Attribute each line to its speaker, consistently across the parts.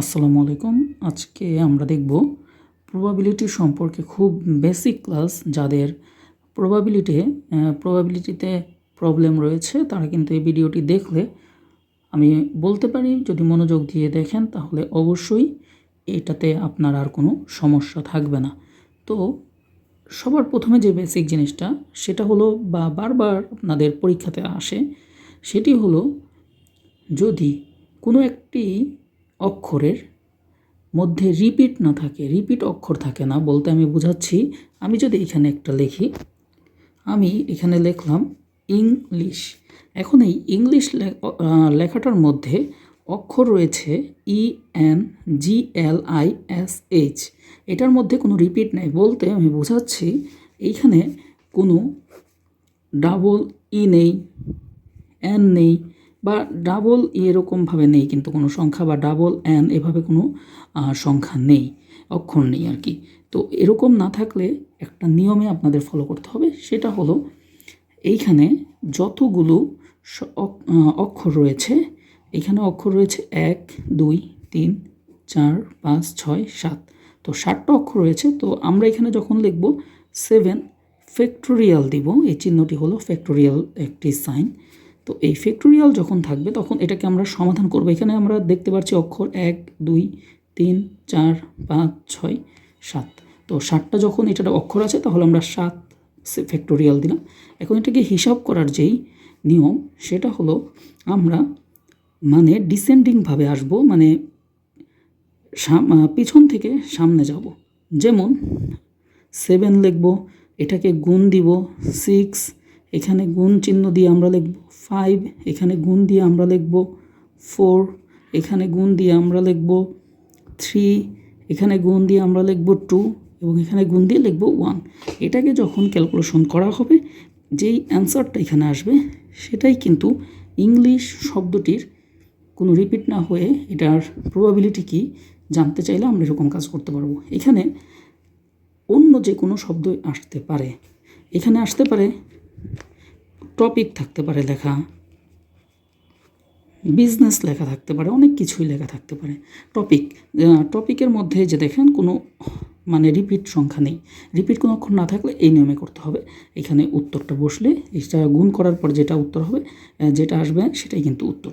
Speaker 1: আসসালামু আলাইকুম। আজকে আমরা দেখব প্রবাবিলিটি সম্পর্কে খুব বেসিক ক্লাস যাদের প্রবাবিলিটি প্রবাবিলিটিতে প্রবলেম রয়েছে, তারা কিন্তু এই ভিডিওটি দেখলে আমি বলতে পারি, যদি মনোযোগ দিয়ে দেখেন, তাহলে অবশ্যই এটাতে আপনার আর কোনো সমস্যা থাকবে না। তো সবার প্রথমে যে বেসিক জিনিসটা, সেটা হলো বা বারবার আপনাদের পরীক্ষাতে আসে, সেটি হলো যদি কোনো একটি অক্ষরের মধ্যে রিপিট না থাকে রিপিট অক্ষর থাকে না বলতে আমি বোঝাচ্ছি। আমি যদি এখানে একটা লিখি, আমি এখানে লিখলাম ইংলিশ এখন এই ইংলিশ লেখাটার মধ্যে অক্ষর রয়েছে E N G L I S H এটার মধ্যে কোনো রিপিট নেই বলতে আমি বোঝাচ্ছি, এইখানে কোনো ডাবল ই নেই এন নেই বা ডাবল এরকমভাবে নেই কিন্তু কোনো সংখ্যা বা ডাবল এন এভাবে কোনো সংখ্যা নেই, অক্ষর নেই আর কি। তো এরকম না থাকলে একটা নিয়মে আপনাদের ফলো করতে হবে, সেটা হলো এইখানে যতগুলো অক্ষর রয়েছে, এখানে অক্ষর রয়েছে এক, দুই, তিন, চার, পাঁচ, ছয়, সাত। তো সাতটা অক্ষর রয়েছে, তো আমরা এখানে যখন লিখব সেভেন ফ্যাক্টোরিয়াল দিব, এই চিহ্নটি হলো ফ্যাক্টোরিয়াল একটি সাইন তো এই ফ্যাক্টোরিয়াল যখন থাকবে, তখন এটাকে আমরা সমাধান করব। এখানে আমরা দেখতে পাচ্ছি অক্ষর এক, দুই, তিন, চার, পাঁচ, ছয়, সাত। তো সাতটা যখন এটা অক্ষর আছে, তাহলে আমরা সাত ফ্যাক্টোরিয়াল দিলাম। এখন এটাকে হিসাব করার যেই নিয়ম, সেটা হলো আমরা মানে ডিসেন্ডিংভাবে আসব মানে পিছন থেকে সামনে যাব। যেমন সেভেন লিখব, এটাকে গুণ দিব সিক্স এখানে গুণ চিহ্ন দিয়ে আমরা লিখব ফাইভ এখানে গুণ দিয়ে আমরা লিখব ফোর এখানে গুণ দিয়ে আমরা লিখব থ্রি এখানে গুণ দিয়ে আমরা লিখব টু এবং এখানে গুণ দিয়ে লিখব ওয়ান এটাকে যখন ক্যালকুলেশন করা হবে, যেই অ্যান্সারটা এখানে আসবে, সেটাই কিন্তু ইংলিশ শব্দটির কোনো রিপিট না হয়ে এটার প্রবাবিলিটি কি জানতে চাইলে আমরা এরকম কাজ করতে পারব। এখানে অন্য যে কোনো শব্দ আসতে পারে। এখানে আসতে পারে টপিক থাকতে পারে লেখা বিজনেস লেখা থাকতে পারে, অনেক কিছুই লেখা থাকতে পারে। টপিক টপিকের মধ্যে যে দেখেন কোনো মানে রিপিট সংখ্যা নেই। রিপিট কোনো অক্ষর না থাকলে এই নিয়মে করতে হবে। এখানে উত্তরটা বসলে এটা গুণ করার পর যেটা উত্তর হবে যেটা আসবে সেটাই কিন্তু উত্তর।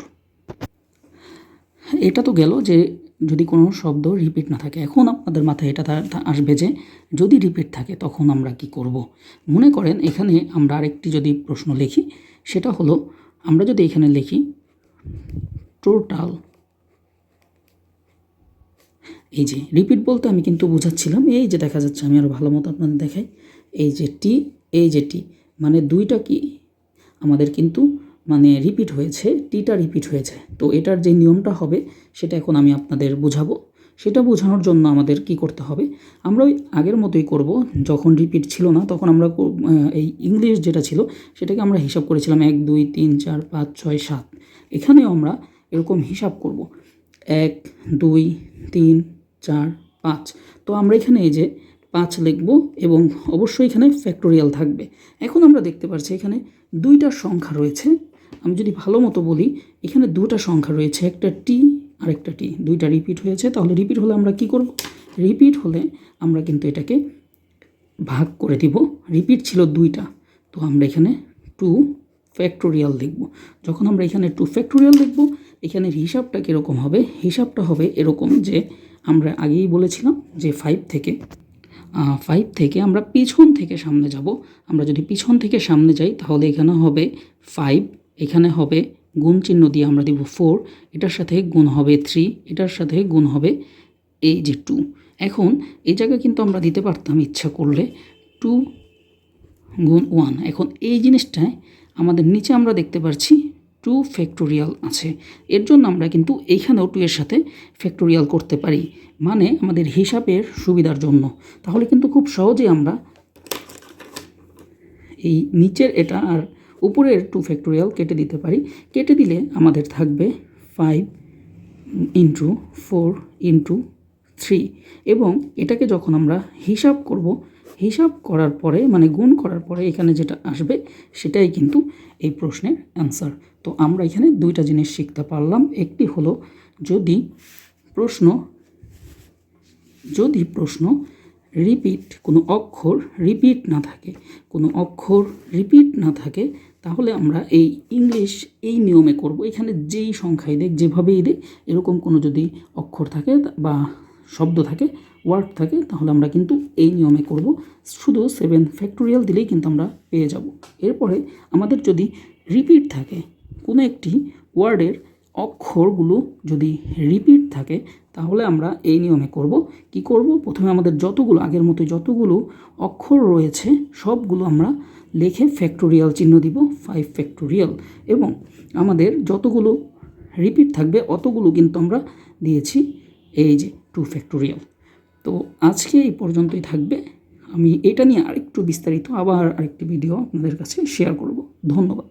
Speaker 1: এটা তো গেল যে যদি কোনো শব্দ রিপিট না থাকে। এখন আপনাদের মাথায় এটা আসবে যে, যদি রিপিট থাকে তখন আমরা কি করব? মনে করেন এখানে আমরা আরেকটি যদি প্রশ্ন লিখি, সেটা হলো, আমরা যদি এখানে লিখি টোটাল এই যে রিপিট বলতে আমি কিন্তু বোঝাচ্ছিলাম, এই যে দেখা যাচ্ছে আমি আরও ভালো মতো আপনাদের দেখাই, এই যে টি এই যে টি মানে দুইটা কি? আমাদের কিন্তু মানে রিপিট হয়েছে টিটা রিপিট হয়েছে। তো এটার যে নিয়মটা হবে, সেটা এখন আমি আপনাদের বোঝাবো। সেটা বোঝানোর জন্য আমাদের কি করতে হবে? আমরা ওই আগের মতোই করব, যখন রিপিট ছিল না, তখন আমরা এই ইংলিশ যেটা ছিল, সেটাকে আমরা হিসাব করেছিলাম এক, দুই, তিন, চার, পাঁচ, ছয়, সাত। এখানেও আমরা এরকম হিসাব করব। এক, দুই, তিন, চার, পাঁচ। তো আমরা এখানে এই যে পাঁচ লিখব এবং অবশ্যই এখানে ফ্যাক্টোরিয়াল থাকবে। এখন আমরা দেখতে পাচ্ছি এখানে দুইটা সংখ্যা রয়েছে। আমি যদি ভালো মতো বলি, এখানে দুটা সংখ্যা রয়েছে, একটা টি আর একটা টি দুইটা রিপিট হয়েছে, তাহলে রিপিট হলে আমরা কি করব? রিপিট হলে আমরা কিন্তু এটাকে ভাগ করে দিব। রিপিট ছিল দুইটা, তো আমরা এখানে টু ফ্যাক্টোরিয়াল লিখব যখন আমরা এখানে টু ফ্যাক্টোরিয়াল লিখব এখানে হিসাবটা কীরকম হবে? হিসাবটা হবে এরকম যে আমরা আগেই বলেছিলাম যে ফাইভ থেকে ফাইভ থেকে আমরা পিছন থেকে সামনে যাব। আমরা যদি পিছন থেকে সামনে যাই, তাহলে এখানে হবে ফাইভ এখানে হবে গুণ চিহ্ন দিয়ে আমরা দিব ফোর এটার সাথে গুণ হবে থ্রি এটার সাথে গুণ হবে এই যে টু এখন এই জায়গায় কিন্তু আমরা দিতে পারতাম ইচ্ছা করলে টু গুণ ওয়ান এখন এই জিনিসটায় আমাদের নিচে আমরা দেখতে পাচ্ছি টু ফ্যাক্টোরিয়াল আছে। এর জন্য আমরা কিন্তু এইখানেও টু এর সাথে ফ্যাক্টোরিয়াল করতে পারি। মানে আমাদের হিসাবের সুবিধার জন্য। তাহলে কিন্তু খুব সহজেই আমরা এই নিচের এটা আর উপরের টু ফ্যাক্টোরিয়াল কেটে দিতে পারি। কেটে দিলে আমাদের থাকবে five into four into three এবং এটাকে যখন আমরা হিসাব করব, হিসাব করার পরে মানে গুণ করার পরে এখানে যেটা আসবে, সেটাই কিন্তু এই প্রশ্নের অ্যান্সার তো আমরা এখানে দুইটা জিনিস শিখতে পারলাম। একটি হলো যদি প্রশ্ন যদি প্রশ্ন রিপিট কোনো অক্ষর রিপিট না থাকে, কোনো অক্ষর রিপিট না থাকে তাহলে আমরা এই ইংলিশ এই নিয়মে করব। এখানে যেই সংখ্যাই দেখ, যেভাবেই দেখ, এরকম কোনো যদি অক্ষর থাকে বা শব্দ থাকে, ওয়ার্ড থাকে, তাহলে আমরা কিন্তু এই নিয়মে করব। শুধু সেভেন ফ্যাক্টোরিয়াল দিলেই কিন্তু আমরা পেয়ে যাব। এরপরে আমাদের যদি রিপিট থাকে, কোনো একটি ওয়ার্ডের অক্ষরগুলো যদি রিপিট থাকে, তাহলে আমরা এই নিয়মে করব। কি করব? প্রথমে আমাদের যতগুলো আগের মতো যতগুলো অক্ষর রয়েছে, সবগুলো আমরা লিখে ফ্যাক্টোরিয়াল চিহ্ন দিব ফাইভ ফ্যাক্টোরিয়াল এবং আমাদের যতগুলো রিপিট থাকবে, অতগুলো কিন্তু আমরা দিয়েছি, এই যে টু ফ্যাক্টোরিয়াল তো আজকে এই পর্যন্তই থাকবে। আমি এটা নিয়ে আরেকটু বিস্তারিত আবার আরেকটি ভিডিও আপনাদের কাছে শেয়ার করব। ধন্যবাদ।